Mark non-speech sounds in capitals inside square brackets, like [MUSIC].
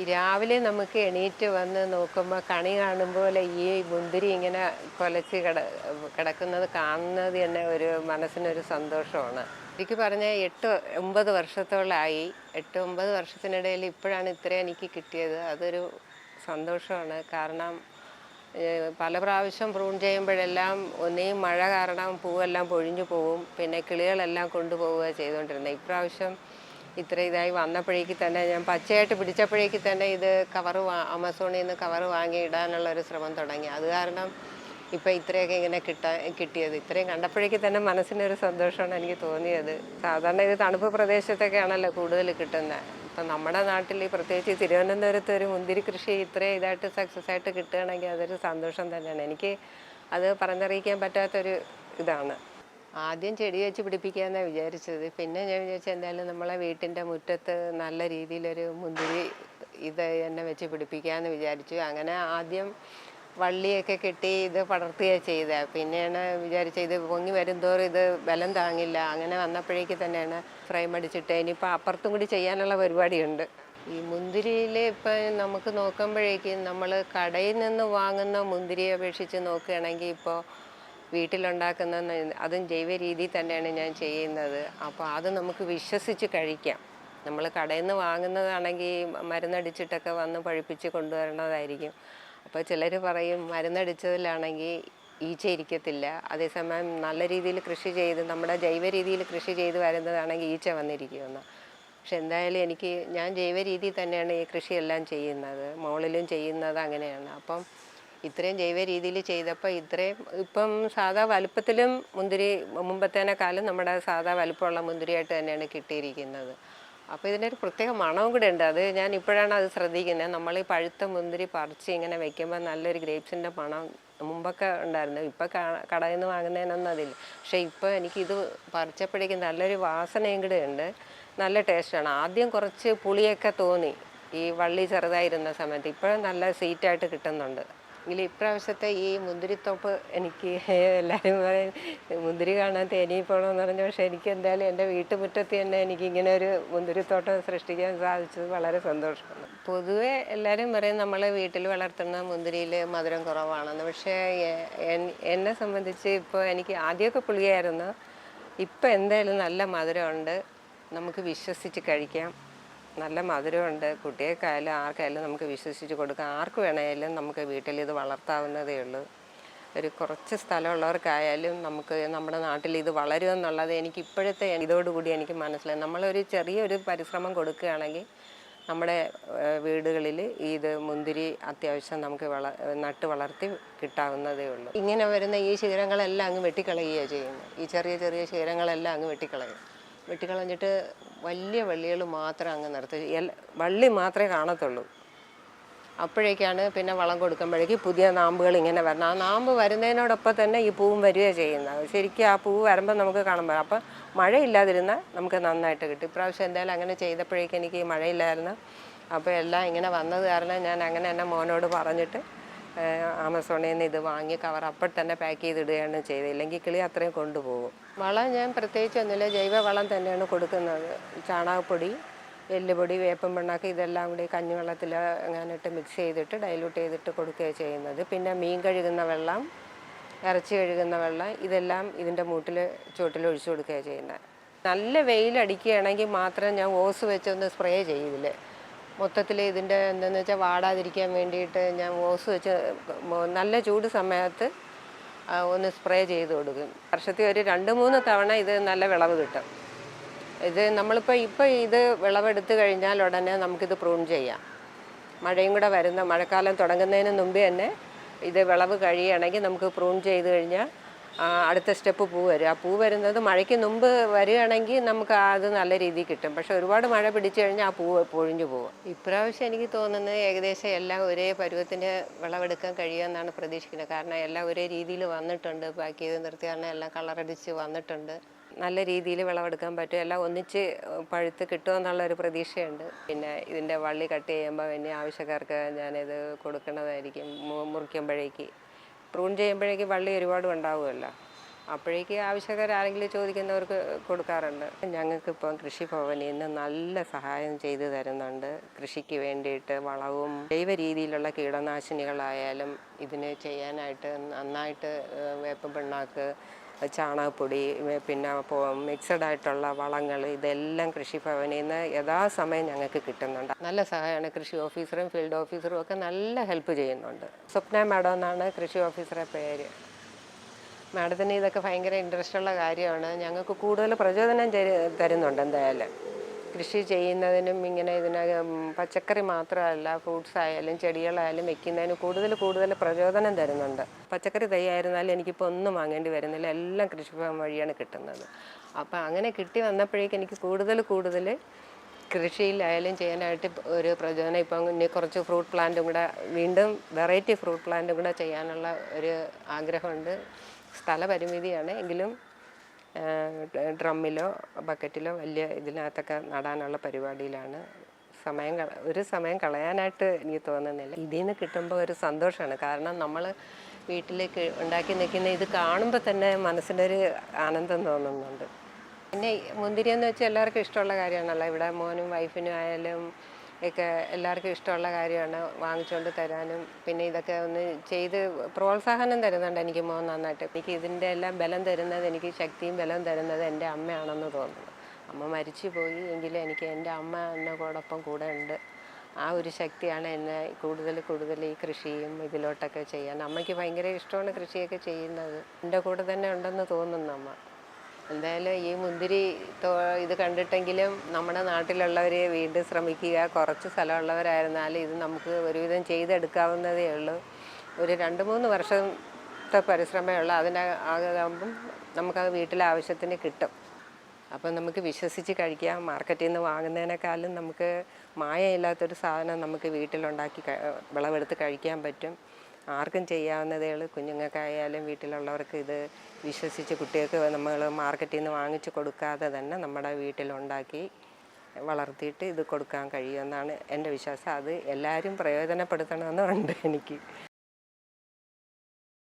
ഈ രാവിലെ നമുക്ക് എണീറ്റ് വന്ന് നോക്കുമ്പോൾ കണി കാണും പോലെ ഈ മുന്തിരി ഇങ്ങനെ കൊലച്ച് കിട കിടക്കുന്നത് കാണുന്നത് തന്നെ ഒരു മനസ്സിനൊരു സന്തോഷമാണ്. എനിക്ക് പറഞ്ഞാൽ എട്ട് ഒമ്പത് വർഷത്തോളമായി എട്ട് ഒമ്പത് വർഷത്തിനിടയിൽ ഇപ്പോഴാണ് ഇത്രയും എനിക്ക് കിട്ടിയത്. അതൊരു സന്തോഷമാണ്. കാരണം പല പ്രാവശ്യം പ്രൂൺ ചെയ്യുമ്പോഴെല്ലാം ഒന്നേ മഴ കാരണം പൂവെല്ലാം പൊഴിഞ്ഞു പോവും. പിന്നെ കിളികളെല്ലാം കൊണ്ടുപോവുക ചെയ്തുകൊണ്ടിരുന്നത്. ഇപ്രാവശ്യം ഇത്ര ഇതായി വന്നപ്പോഴേക്ക് തന്നെ ഞാൻ പച്ചയായിട്ട് പിടിച്ചപ്പോഴേക്ക് തന്നെ ഇത് കവർ ആമസോണിൽ നിന്ന് കവർ വാങ്ങി ഇടാനുള്ള ഒരു ശ്രമം തുടങ്ങി. അത് കാരണം ഇപ്പം ഇത്രയൊക്കെ ഇങ്ങനെ കിട്ട കിട്ടിയത്. ഇത്രയും കണ്ടപ്പോഴേക്ക് തന്നെ മനസ്സിനൊരു സന്തോഷമാണ് എനിക്ക് തോന്നിയത്. സാധാരണ ഇത് തണുപ്പ് പ്രദേശത്തൊക്കെ പ്രദേശത്തൊക്കെയാണല്ലോ കൂടുതൽ കിട്ടുന്നത് ഇപ്പം നമ്മുടെ നാട്ടിൽ പ്രത്യേകിച്ച് തിരുവനന്തപുരത്ത് ഒരു മുന്തിരി കൃഷി ഇത്രയും ഇതായിട്ട് സക്സസ് ആയിട്ട് കിട്ടുകയാണെങ്കിൽ അതൊരു സന്തോഷം തന്നെയാണ്. എനിക്ക് അത് പറഞ്ഞറിയിക്കാൻ പറ്റാത്തൊരു ഇതാണ്. ആദ്യം ചെടി വെച്ച് പിടിപ്പിക്കാമെന്നാണ് വിചാരിച്ചത്. പിന്നെ ഞാൻ വിചാരിച്ചത് എന്തായാലും നമ്മളെ വീട്ടിന്റെ മുറ്റത്ത് നല്ല രീതിയിലൊരു മുന്തിരി ഇത് തന്നെ വെച്ച് പിടിപ്പിക്കാമെന്ന് വിചാരിച്ചു. അങ്ങനെ ആദ്യം വള്ളിയൊക്കെ കെട്ടി ഇത് പടർത്തുകയാണ് ചെയ്തത് പിന്നെയാണ് വിചാരിച്ച ഇത് പൊങ്ങി വരുംതോറും ഇത് ബലം താങ്ങില്ല. അങ്ങനെ വന്നപ്പോഴേക്ക് തന്നെയാണ് ഫ്രെയിം അടിച്ചിട്ട് ഇനിയിപ്പോൾ അപ്പുറത്തും കൂടി ചെയ്യാനുള്ള പരിപാടിയുണ്ട്. ഈ മുന്തിരിയിൽ ഇപ്പം നമുക്ക് നോക്കുമ്പോഴേക്കും നമ്മൾ കടയിൽ നിന്ന് വാങ്ങുന്ന മുന്തിരിയെ അപേക്ഷിച്ച് നോക്കുകയാണെങ്കിൽ ഇപ്പോൾ വീട്ടിലുണ്ടാക്കുന്ന അതും ജൈവ രീതിയിൽ തന്നെയാണ് ഞാൻ ചെയ്യുന്നത്. അപ്പോൾ അത് നമുക്ക് വിശ്വസിച്ച് കഴിക്കാം. നമ്മൾ കടയിൽ നിന്ന് വാങ്ങുന്നതാണെങ്കിൽ മരുന്നടിച്ചിട്ടൊക്കെ വന്ന് പഴിപ്പിച്ച് കൊണ്ടുവരണതായിരിക്കും. അപ്പോൾ ചിലർ പറയും മരുന്നടിച്ചതിലാണെങ്കിൽ ഈച്ച ഇരിക്കത്തില്ല അതേസമയം നല്ല രീതിയിൽ കൃഷി ചെയ്ത് നമ്മുടെ ജൈവ രീതിയിൽ കൃഷി ചെയ്ത് വരുന്നതാണെങ്കിൽ ഈച്ച വന്നിരിക്കുമെന്ന്. പക്ഷെ എന്തായാലും എനിക്ക് ഞാൻ ജൈവ രീതിയിൽ തന്നെയാണ് ഈ കൃഷിയെല്ലാം ചെയ്യുന്നത്. മോളിലും ചെയ്യുന്നത് അങ്ങനെയാണ്. അപ്പം ഇത്രയും ജൈവ രീതിയിൽ ചെയ്തപ്പോൾ ഇത്രയും ഇപ്പം സാധാ വലുപ്പത്തിലും മുന്തിരി മുമ്പത്തേനേക്കാളും നമ്മുടെ സാധാ വലുപ്പമുള്ള മുന്തിരിയായിട്ട് തന്നെയാണ് കിട്ടിയിരിക്കുന്നത്. അപ്പോൾ ഇതിനൊരു പ്രത്യേക മണവും കൂടെ ഉണ്ട്. അത് ഞാൻ ഇപ്പോഴാണ് അത് ശ്രദ്ധിക്കുന്നത്. നമ്മൾ ഈ പഴുത്ത മുന്തിരി പറിച്ച് ഇങ്ങനെ വെക്കുമ്പോൾ നല്ലൊരു ഗ്രേപ്സിന്റെ മണം മുമ്പൊക്കെ ഉണ്ടായിരുന്നു. ഇപ്പം കടയിൽ നിന്ന് വാങ്ങുന്നതിനൊന്നും അതില്ല. പക്ഷേ ഇപ്പോൾ എനിക്കിത് പറിച്ചപ്പോഴേക്കും നല്ലൊരു വാസനയും കൂടെ ഉണ്ട്. നല്ല ടേസ്റ്റാണ്. ആദ്യം കുറച്ച് പുളിയൊക്കെ തോന്നി ഈ വള്ളി ചെറുതായിരുന്ന സമയത്ത്. ഇപ്പോഴും നല്ല സ്വീറ്റായിട്ട് കിട്ടുന്നുണ്ട്. എങ്കിലും ഇപ്രാവശ്യത്തെ ഈ മുന്തിരിത്തോപ്പ് എനിക്ക് [LAUGHS] എല്ലാവരും പറയും മുന്തിരി കാണാൻ തേനി പോകണമെന്ന് പറഞ്ഞു. പക്ഷേ എനിക്ക് എന്തായാലും എന്റെ വീട്ടുമുറ്റത്ത് തന്നെ എനിക്ക് ഇങ്ങനെ ഒരു മുന്തിരിത്തോട്ടം സൃഷ്ടിക്കാൻ സാധിച്ചത് വളരെ സന്തോഷമാണ്. പൊതുവെ എല്ലാവരും പറയും നമ്മൾ വീട്ടിൽ വളർത്തുന്ന മുന്തിരിയിൽ മധുരം കുറവാണെന്ന്. പക്ഷേ എന്നെ സംബന്ധിച്ച് ഇപ്പോൾ എനിക്ക് ആദ്യമൊക്കെ പുളിയായിരുന്നു. ഇപ്പം എന്തായാലും നല്ല മധുരമുണ്ട്. നമുക്ക് വിശ്വസിച്ച് കഴിക്കാം. നല്ല മധുരമുണ്ട്. കുട്ടികൾക്കായാലും ആർക്കായാലും നമുക്ക് വിശ്വസിച്ച് കൊടുക്കാം. ആർക്ക് വേണമെങ്കിലും നമുക്ക് വീട്ടിൽ ഇത് വളർത്താവുന്നതേ ഉള്ളൂ. ഒരു കുറച്ച് സ്ഥലമുള്ളവർക്കായാലും നമുക്ക് നമ്മുടെ നാട്ടിൽ ഇത് വളരുമെന്നുള്ളത് എനിക്ക് ഇപ്പോഴത്തെ ഇതോടുകൂടി എനിക്ക് മനസ്സിലായി. നമ്മളൊരു ചെറിയൊരു പരിശ്രമം കൊടുക്കുകയാണെങ്കിൽ നമ്മുടെ വീടുകളിൽ ഇത് മുന്തിരി അത്യാവശ്യം നമുക്ക് വള നട്ട് വളർത്തി കിട്ടാവുന്നതേ ഉള്ളൂ. ഇങ്ങനെ വരുന്ന ഈ ശിഖരങ്ങളെല്ലാം അങ്ങ് വെട്ടിക്കളയുകയാണ് ചെയ്യുന്നത്. ഈ ചെറിയ ചെറിയ ശിഖരങ്ങളെല്ലാം അങ്ങ് വെട്ടിക്കളയും. വെട്ടിക്കളഞ്ഞിട്ട് വലിയ വള്ളികൾ മാത്രം അങ്ങ് നിർത്തി. വള്ളി മാത്രമേ കാണത്തുള്ളൂ. അപ്പോഴേക്കാണ് പിന്നെ വളം കൊടുക്കുമ്പോഴേക്ക് പുതിയ നാമ്പുകൾ ഇങ്ങനെ വരണം. ആ നാമ്പ് വരുന്നതിനോടൊപ്പം തന്നെ ഈ പൂവും വരികയാണ് ചെയ്യുന്നത്. ശരിക്കും ആ പൂവ് വരുമ്പോൾ നമുക്ക് കാണുമ്പോൾ അപ്പം മഴയില്ലാതിരുന്നാൽ നമുക്ക് നന്നായിട്ട് കിട്ടും. ഇപ്രാവശ്യം എന്തായാലും അങ്ങനെ ചെയ്തപ്പോഴേക്കും എനിക്ക് മഴയില്ലായിരുന്നു. അപ്പോൾ എല്ലാം ഇങ്ങനെ വന്നത് കാരണം ഞാൻ അങ്ങനെ എന്റെ മോനോട് പറഞ്ഞിട്ട് ആമസോണിൽ നിന്ന് ഇത് വാങ്ങി കവർ അപ്പോൾ തന്നെ പാക്ക് ചെയ്തിടുകയാണ് ചെയ്തത്. ഇല്ലെങ്കിൽ കിളി അത്രയും കൊണ്ടുപോകും. വളം ഞാൻ പ്രത്യേകിച്ച് ഒന്നുമില്ല. ജൈവ വളം തന്നെയാണ് കൊടുക്കുന്നത്. ചാണകപ്പൊടി എല്ലുപൊടി വേപ്പം പിണ്ണാക്ക് ഇതെല്ലാം കൂടി കഞ്ഞിവെള്ളത്തിൽ അങ്ങനെയിട്ട് മിക്സ് ചെയ്തിട്ട് ഡൈലൂട്ട് ചെയ്തിട്ട് കൊടുക്കുകയാണ് ചെയ്യുന്നത്. പിന്നെ മീൻ കഴുകുന്ന വെള്ളം ഇറച്ചി കഴുകുന്ന വെള്ളം ഇതെല്ലാം ഇതിന്റെ മൂട്ടിൽ ചുവട്ടിൽ ഒഴിച്ചു കൊടുക്കുകയാണ് ചെയ്യുന്നത്. നല്ല വെയിലടിക്കുകയാണെങ്കിൽ മാത്രം ഞാൻ ഓസ് വെച്ചൊന്ന് സ്പ്രേ ചെയ്യില്ല മൊത്തത്തിൽ ഇതിന്റെ എന്താണെന്ന് വെച്ചാൽ വാടാതിരിക്കാൻ വേണ്ടിയിട്ട് ഞാൻ ഓസ് വെച്ച് നല്ല ചൂട് സമയത്ത് ഒന്ന് സ്പ്രേ ചെയ്ത് കൊടുക്കും. വർഷത്തിൽ ഒരു രണ്ട് മൂന്ന് തവണ ഇത് നല്ല വിളവ് കിട്ടും. ഇത് നമ്മളിപ്പോൾ ഇപ്പോൾ ഇത് വിളവെടുത്ത് കഴിഞ്ഞാൽ ഉടനെ നമുക്കിത് പ്രൂൺ ചെയ്യാം. മഴയും കൂടെ വരുന്ന മഴക്കാലം തുടങ്ങുന്നതിന് മുമ്പേ തന്നെ ഇത് വിളവ് കഴിയുകയാണെങ്കിൽ നമുക്ക് പ്രൂൺ ചെയ്ത് കഴിഞ്ഞാൽ അടുത്ത സ്റ്റെപ്പ് പൂ വരും. ആ പൂ വരുന്നത് മഴയ്ക്ക് മുമ്പ് വരികയാണെങ്കിൽ നമുക്ക് അത് നല്ല രീതിയിൽ കിട്ടും. പക്ഷെ ഒരുപാട് മഴ പിടിച്ചു കഴിഞ്ഞാൽ ആ പൂ പൊഴിഞ്ഞു പോകും. ഇപ്രാവശ്യം എനിക്ക് തോന്നുന്നത് ഏകദേശം എല്ലാം ഒരേ പരുവത്തിന് വിളവെടുക്കാൻ കഴിയുമെന്നാണ് പ്രതീക്ഷിക്കുന്നത്. കാരണം എല്ലാം ഒരേ രീതിയിൽ വന്നിട്ടുണ്ട്. പാക്ക് ചെയ്ത് നിർത്തി കാരണം എല്ലാം കളറടിച്ച് വന്നിട്ടുണ്ട്. നല്ല രീതിയിൽ വിളവെടുക്കാൻ പറ്റും. എല്ലാം ഒന്നിച്ച് പഴുത്ത് കിട്ടുമെന്നുള്ള ഒരു പ്രതീക്ഷയുണ്ട്. പിന്നെ ഇതിന്റെ വള്ളി കട്ട് ചെയ്യുമ്പോൾ പിന്നെ ആവശ്യക്കാർക്ക് ഞാനിത് കൊടുക്കുന്നതായിരിക്കും മുറിക്കുമ്പോഴേക്ക്. പ്രൂൺ ചെയ്യുമ്പോഴേക്ക് വള്ളി ഒരുപാട് ഉണ്ടാവുമല്ലോ. അപ്പോഴേക്ക് ആവശ്യക്കാരെങ്കിലും ചോദിക്കുന്നവർക്ക് കൊടുക്കാറുണ്ട്. ഞങ്ങൾക്കിപ്പം കൃഷിഭവനിൽ നിന്ന് നല്ല സഹായം ചെയ്തു തരുന്നുണ്ട്. കൃഷിക്ക് വേണ്ടിയിട്ട് വളവും ജൈവ രീതിയിലുള്ള കീടനാശിനികളായാലും ഇതിന് ചെയ്യാനായിട്ട് നന്നായിട്ട് വേപ്പ് പിണ്ണാക്ക് ചാണകപ്പൊടി പിന്നെ മിക്സഡ് ആയിട്ടുള്ള വളങ്ങൾ ഇതെല്ലാം കൃഷിഭവനിൽ നിന്ന് യഥാസമയം ഞങ്ങൾക്ക് കിട്ടുന്നുണ്ട്. നല്ല സഹായമാണ് കൃഷി ഓഫീസറും ഫീൽഡ് ഓഫീസറും ഒക്കെ നല്ല ഹെൽപ്പ് ചെയ്യുന്നുണ്ട്. സ്വപ്ന മാഡം എന്നാണ് കൃഷി ഓഫീസറെ പേര്. മാഡത്തിന് ഇതൊക്കെ ഭയങ്കര ഇൻട്രസ്റ്റ് ഉള്ള കാര്യമാണ്. ഞങ്ങൾക്ക് കൂടുതൽ പ്രചോദനം തരു- തരുന്നുണ്ട് എന്തായാലും. കൃഷി ചെയ്യുന്നതിനും ഇങ്ങനെ ഇതിനകം പച്ചക്കറി മാത്രമല്ല ഫ്രൂട്ട്സ് ആയാലും ചെടികളായാലും വെക്കുന്നതിന് കൂടുതൽ കൂടുതൽ പ്രചോദനം തരുന്നുണ്ട്. പച്ചക്കറി തൈ എനിക്കിപ്പോൾ ഒന്നും വാങ്ങേണ്ടി വരുന്നില്ല. എല്ലാം കൃഷിഭവൻ വഴിയാണ് കിട്ടുന്നത്. അപ്പോൾ അങ്ങനെ കിട്ടി വന്നപ്പോഴേക്കും എനിക്ക് കൂടുതൽ കൂടുതൽ കൃഷിയിലായാലും ചെയ്യാനായിട്ട് ഒരു പ്രചോദനം. ഇപ്പം ഇനി കുറച്ച് ഫ്രൂട്ട് പ്ലാന്റും കൂടെ വീണ്ടും വെറൈറ്റി ഫ്രൂട്ട് പ്ലാന്റും കൂടെ ചെയ്യാനുള്ള ഒരു ആഗ്രഹമുണ്ട്. സ്ഥലപരിമിതിയാണ്. എങ്കിലും ഡ്രമ്മിലോ ബക്കറ്റിലോ വലിയ ഇതിനകത്തൊക്കെ നടാനുള്ള പരിപാടിയിലാണ് സമയം ഒരു സമയം കളയാനായിട്ട് എനിക്ക് തോന്നുന്നില്ല. ഇതിൽ നിന്ന് കിട്ടുമ്പോൾ ഒരു സന്തോഷമാണ് കാരണം നമ്മൾ വീട്ടിലേക്ക് ഉണ്ടാക്കി നിൽക്കുന്ന ഇത് കാണുമ്പോൾ തന്നെ മനസ്സിനൊരു ആനന്ദം തോന്നുന്നുണ്ട്. പിന്നെ മുന്തിരി എന്ന് വെച്ചാൽ എല്ലാവർക്കും ഇഷ്ടമുള്ള കാര്യമാണല്ലോ. ഇവിടെ മോനും വൈഫിനും ആയാലും ഒക്കെ എല്ലാവർക്കും ഇഷ്ടമുള്ള കാര്യമാണ് വാങ്ങിച്ചുകൊണ്ട് തരാനും. പിന്നെ ഇതൊക്കെ ഒന്ന് ചെയ്ത് പ്രോത്സാഹനം തരുന്നുണ്ട് എനിക്ക് മോൻ നന്നായിട്ട്. എനിക്ക് ഇതിന്റെ എല്ലാം ബലം തരുന്നത് എനിക്ക് ശക്തിയും ബലം തരുന്നത് എന്റെ അമ്മയാണെന്ന് തോന്നുന്നു. അമ്മ മരിച്ചു പോയി എങ്കിലും എനിക്ക് എന്റെ അമ്മ എന്നോടൊപ്പം കൂടെ ഉണ്ട്. ആ ഒരു ശക്തിയാണ് എന്നെ കൂടുതൽ കൂടുതൽ ഈ കൃഷിയും ഇതിലോട്ടൊക്കെ ചെയ്യാൻ. അമ്മയ്ക്ക് ഭയങ്കര ഇഷ്ടമാണ് കൃഷിയൊക്കെ ചെയ്യുന്നത്. എന്റെ കൂടെ തന്നെ ഉണ്ടെന്ന് തോന്നുന്നു അമ്മ. എന്തായാലും ഈ മുന്തിരി ഇത് കണ്ടിട്ടെങ്കിലും നമ്മുടെ നാട്ടിലുള്ളവർ വീണ്ടും ശ്രമിക്കുക. കുറച്ച് സ്ഥലമുള്ളവരായിരുന്നാലും ഇത് നമുക്ക് ഒരുവിധം ചെയ്തെടുക്കാവുന്നതേ ഉള്ളൂ. ഒരു രണ്ട് മൂന്ന് വർഷത്തെ പരിശ്രമമേ ഉള്ളൂ. അതിന് ആകുമ്പം നമുക്കത് വീട്ടിലെ ആവശ്യത്തിന് കിട്ടും. അപ്പം നമുക്ക് വിശ്വസിച്ച് കഴിക്കാം. മാർക്കറ്റിൽ നിന്ന് വാങ്ങുന്നതിനേക്കാളും നമുക്ക് മായയില്ലാത്തൊരു സാധനം നമുക്ക് വീട്ടിലുണ്ടാക്കി വിളവെടുത്ത് കഴിക്കാൻ പറ്റും. ആർക്കും ചെയ്യാവുന്നതേ കുഞ്ഞുങ്ങൾക്കായാലും വീട്ടിലുള്ളവർക്ക് ഇത് വിശ്വസിച്ച് കുട്ടികൾക്ക് നമ്മൾ മാർക്കറ്റിൽ നിന്ന് വാങ്ങിച്ചു കൊടുക്കാതെ തന്നെ നമ്മുടെ വീട്ടിലുണ്ടാക്കി വളർത്തിയിട്ട് ഇത് കൊടുക്കാൻ കഴിയുമെന്നാണ് എന്റെ വിശ്വാസം. അത് എല്ലാവരും പ്രയോജനപ്പെടുത്തണമെന്നുണ്ട് എനിക്ക്.